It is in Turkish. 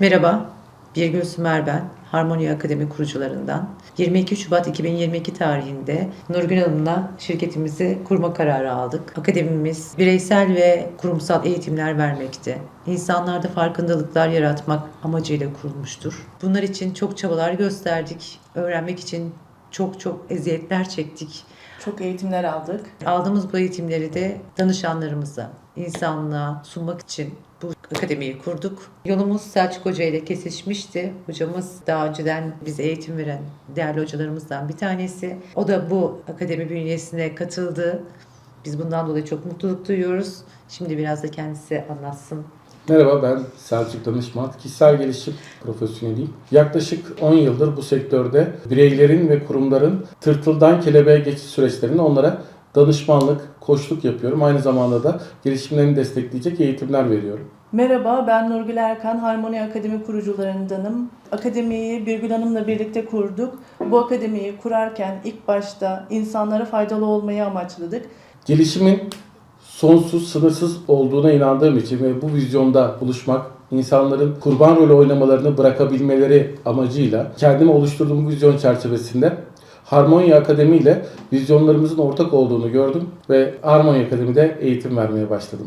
Merhaba, Birgül Sümer ben, Harmony Akademi kurucularından. 22 Şubat 2022 tarihinde Nurgül Hanım'la şirketimizi kurma kararı aldık. Akademimiz bireysel ve kurumsal eğitimler vermekte. İnsanlarda farkındalıklar yaratmak amacıyla kurulmuştur. Bunlar için çok çabalar gösterdik. Öğrenmek için çok çok eziyetler çektik. Çok eğitimler aldık. Aldığımız bu eğitimleri de danışanlarımıza, insanlığa sunmak için bu akademiyi kurduk. Yolumuz Selçuk Hoca ile kesişmişti. Hocamız daha önceden bize eğitim veren değerli hocalarımızdan bir tanesi. O da bu akademi bünyesine katıldı. Biz bundan dolayı çok mutluluk duyuyoruz. Şimdi biraz da kendisi anlatsın. Merhaba ben Selçuk Danışman. Kişisel gelişim profesyoneliyim. Yaklaşık 10 yıldır bu sektörde bireylerin ve kurumların tırtıldan kelebeğe geçiş süreçlerinde onlara danışmanlık, koçluk yapıyorum. Aynı zamanda da gelişimlerini destekleyecek eğitimler veriyorum. Merhaba, ben Nurgül Erkan, Harmoni Akademi kurucularındanım. Akademiyi Birgül Hanım'la birlikte kurduk. Bu akademiyi kurarken ilk başta insanlara faydalı olmayı amaçladık. Gelişimin sonsuz, sınırsız olduğuna inandığım için ve bu vizyonda buluşmak, insanların kurban rolü oynamalarını bırakabilmeleri amacıyla kendime oluşturduğum vizyon çerçevesinde Harmonya Akademi ile vizyonlarımızın ortak olduğunu gördüm ve Harmonya Akademi'de eğitim vermeye başladım.